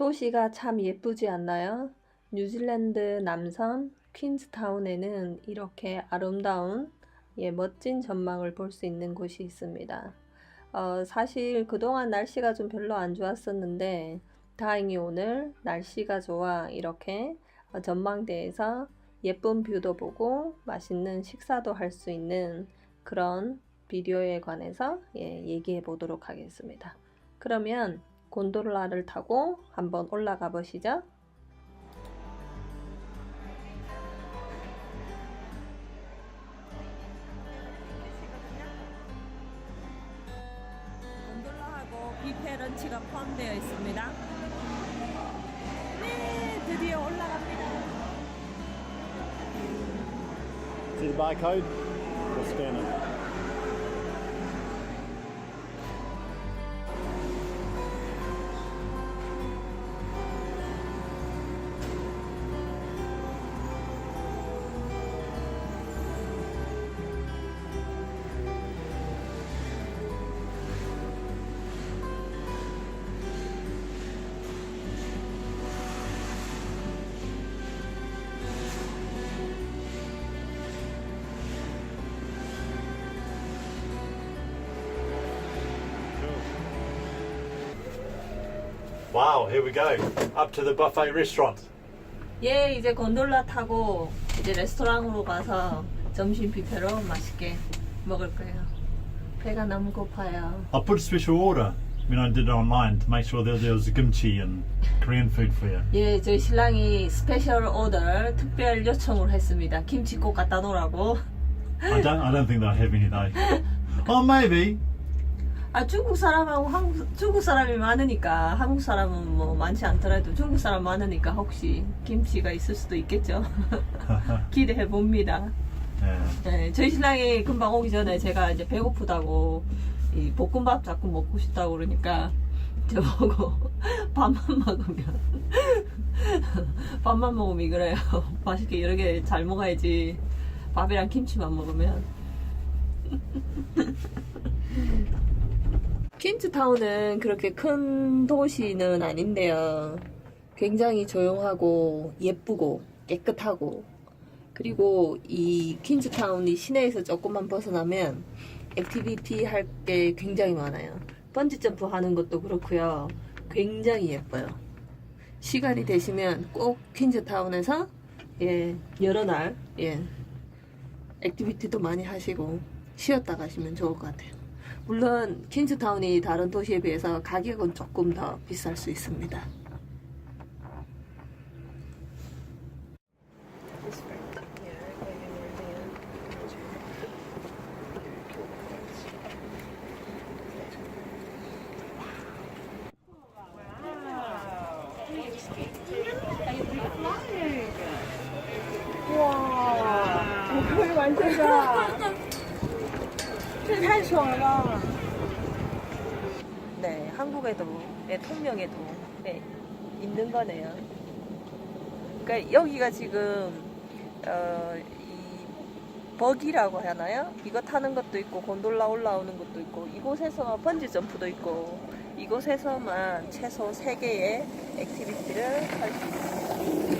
도시가 참 예쁘지 않나요? 뉴질랜드 남섬 퀸즈타운에는 이렇게 아름다운 예, 멋진 전망을 볼 수 있는 곳이 있습니다. 어, 사실 그동안 날씨가 좀 별로 안 좋았었는데 다행히 오늘 날씨가 좋아 이렇게 어, 전망대에서 예쁜 뷰도 보고 맛있는 식사도 할 수 있는 그런 비디오에 관해서 예, 얘기해 보도록 하겠습니다. 그러면 곤돌라를 타고 한번 올라가 보시죠. 곤돌라하고 뷔페 런치가 포함되어 있습니다. 네, 드디어 올라갑니다. See the barcode? We'll scan Wow, here we go. Up to the buffet restaurant. 예, 이제 곤돌라 타고 이제 레스토랑으로 가서 점심 뷔페로 맛있게 먹을 거예요. 배가 너무 고파요. I put a special order when I did it online to make sure that there was kimchi and Korean food for you. 예, 저희 신랑이 스페셜 오더 특별 요청을 했습니다. 김치 꼭 갖다 놓으라고. I don't, I don't think they'll have any though. Oh, maybe. 아 중국 사람하고 한국 중국 사람이 많으니까 한국 사람은 뭐 많지 않더라도 중국 사람 많으니까 혹시 김치가 있을 수도 있겠죠. 기대해 봅니다. Yeah. 네, 저희 신랑이 금방 오기 전에 제가 이제 배고프다고 이 볶음밥 자꾸 먹고 싶다고 그러니까 저보고 밥만 먹으면 밥만 먹으면 이거래요. 맛있게 여러 개 잘 먹어야지. 밥이랑 김치만 먹으면. 퀸즈타운은 그렇게 큰 도시는 아닌데요. 굉장히 조용하고 예쁘고 깨끗하고 그리고 이 퀸즈타운이 시내에서 조금만 벗어나면 액티비티 할 게 굉장히 많아요. 번지 점프 하는 것도 그렇고요. 굉장히 예뻐요. 시간이 되시면 꼭 퀸즈타운에서 예, 여러 날 예, 액티비티도 많이 하시고 쉬었다 가시면 좋을 것 같아요. 물론 킨즈타운이 다른 도시에 비해서 가격은 조금 더 비쌀 수 있습니다. 와, 거의 완전이다. 这也太爽了吧！ 네, 한국에도, 네, 통영에도, 네, 있는 거네요. 그러니까 여기가 지금, 어, 이, 버기라고 하나요? 이거 타는 것도 있고, 곤돌라 올라오는 것도 있고, 이곳에서 번지 점프도 있고, 이곳에서만 최소 3개의 액티비티를 할 수 있습니다.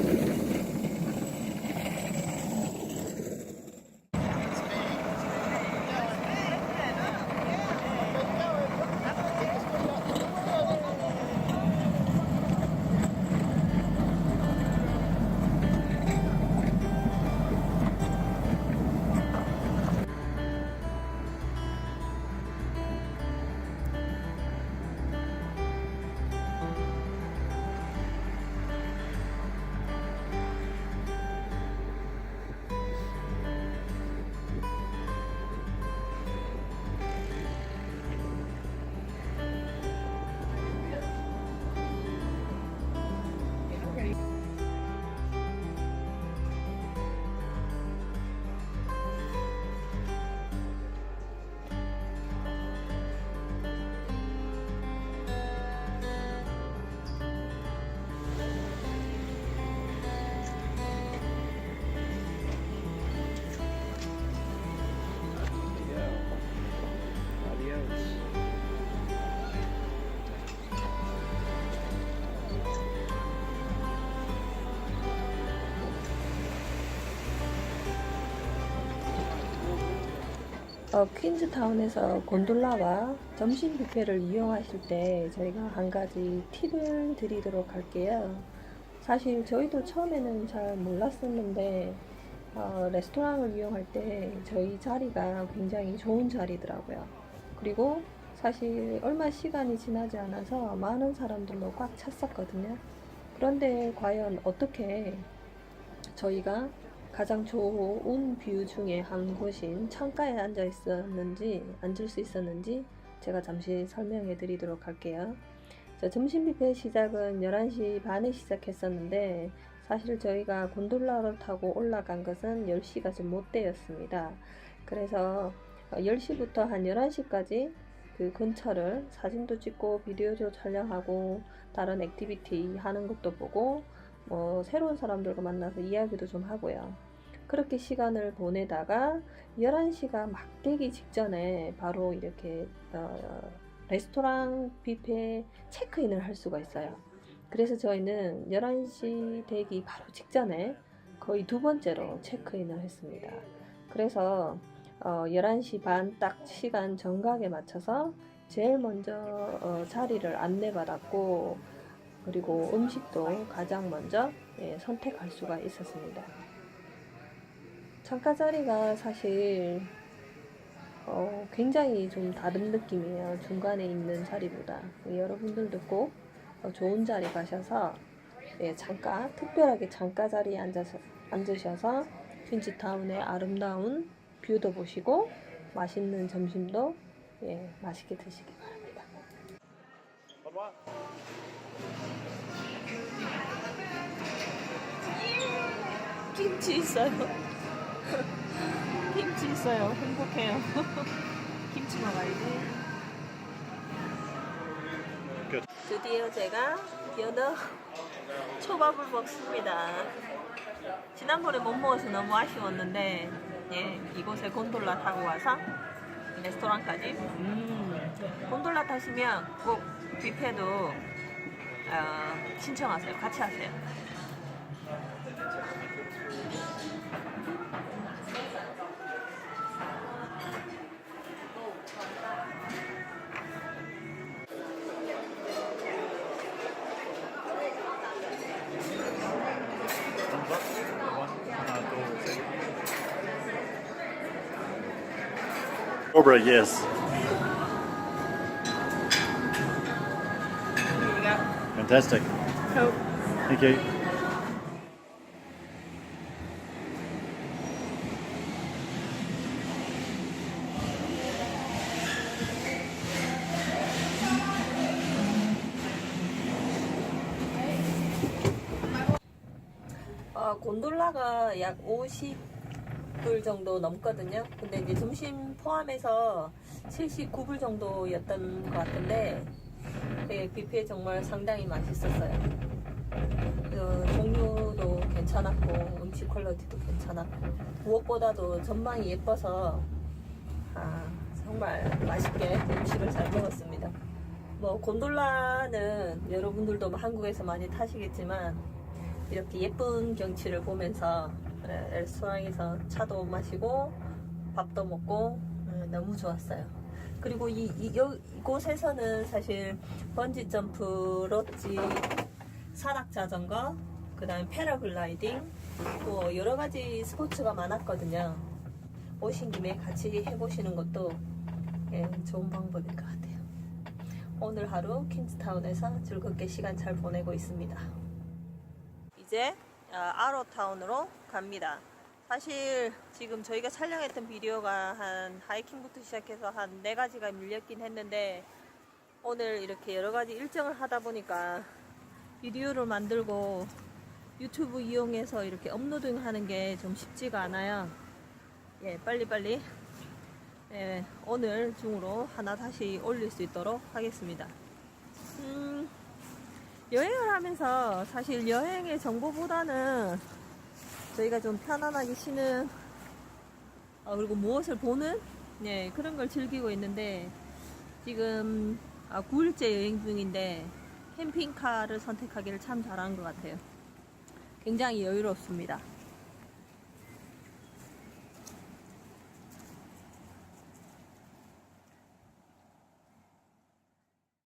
어, 퀸즈타운에서 곤돌라와 점심 뷔페를 이용하실 때 저희가 한 가지 팁을 드리도록 할게요. 사실 저희도 처음에는 잘 몰랐었는데 어, 레스토랑을 이용할 때 저희 자리가 굉장히 좋은 자리더라고요. 그리고 사실 얼마 시간이 지나지 않아서 많은 사람들로 꽉 찼었거든요. 그런데 과연 어떻게 저희가 가장 좋은 뷰 중에 한 곳인 창가에 앉아 있었는지 앉을 수 있었는지 제가 잠시 설명해 드리도록 할게요. 자, 점심 뷔페 시작은 11시 반에 시작했었는데 사실 저희가 곤돌라를 타고 올라간 것은 10시가 좀 못 되었습니다. 그래서 10시부터 한 11시까지 그 근처를 사진도 찍고 비디오도 촬영하고 다른 액티비티 하는 것도 보고 뭐 새로운 사람들과 만나서 이야기도 좀 하고요. 그렇게 시간을 보내다가 11시가 막 되기 직전에 바로 이렇게 어, 레스토랑 뷔페 체크인을 할 수가 있어요. 그래서 저희는 11시 되기 바로 직전에 거의 두 번째로 체크인을 했습니다. 그래서 어, 11시 반 딱 시간 정각에 맞춰서 제일 먼저 어, 자리를 안내받았고 그리고 음식도 가장 먼저 예, 선택할 수가 있었습니다. 창가 자리가 사실 어, 굉장히 좀 다른 느낌이에요. 중간에 있는 자리보다. 여러분들도 꼭 어, 좋은 자리 가셔서 예, 창가, 특별하게 창가 자리에 앉아서, 앉으셔서 퀸즈타운의 아름다운 뷰도 보시고 맛있는 점심도 예, 맛있게 드시기 바랍니다. 김치 있어요. 김치 있어요. 행복해요. 김치 먹어야지. 드디어 제가 연어 초밥을 먹습니다. 지난번에 못 먹어서 너무 아쉬웠는데, 예, 이곳에 곤돌라 타고 와서 레스토랑까지. 음, 곤돌라 타시면 꼭 뷔페도 어, 신청하세요. 같이 하세요. Strawberry, yes. Fantastic. Thank you. 어, 곤돌라가 약 50 불 정도 넘거든요. 근데 이제 점심 포함해서 79불 정도였던 것 같은데, 예, 뷔페 정말 상당히 맛있었어요. 그 종류도 괜찮았고, 음식 퀄리티도 괜찮았고, 무엇보다도 전망이 예뻐서, 아, 정말 맛있게 음식을 잘 먹었습니다. 뭐, 곤돌라는 여러분들도 한국에서 많이 타시겠지만, 이렇게 예쁜 경치를 보면서 예, 레스토랑에서 차도 마시고 밥도 먹고 예, 너무 좋았어요. 그리고 이, 이 여- 이곳에서는 사실 번지 점프, 롯지, 산악 자전거, 그다음에 패러글라이딩, 또 여러 가지 스포츠가 많았거든요. 오신 김에 같이 해보시는 것도 예, 좋은 방법일 것 같아요. 오늘 하루 퀸즈타운에서 즐겁게 시간 잘 보내고 있습니다. 이제 어, 아로타운으로 갑니다. 사실 지금 저희가 촬영했던 비디오가 한 하이킹부터 시작해서 한 네 가지가 밀렸긴 했는데 오늘 이렇게 여러 가지 일정을 하다 보니까 비디오를 만들고 유튜브 이용해서 이렇게 업로딩 하는 게 좀 쉽지가 않아요. 예, 빨리빨리 예, 오늘 중으로 하나 다시 올릴 수 있도록 하겠습니다. 음, 여행을 하면서 사실 여행의 정보보다는 저희가 좀 편안하게 쉬는 아, 그리고 무엇을 보는 네, 그런 걸 즐기고 있는데 지금 아, 9일째 여행 중인데 캠핑카를 선택하기를 참 잘한 것 같아요. 굉장히 여유롭습니다.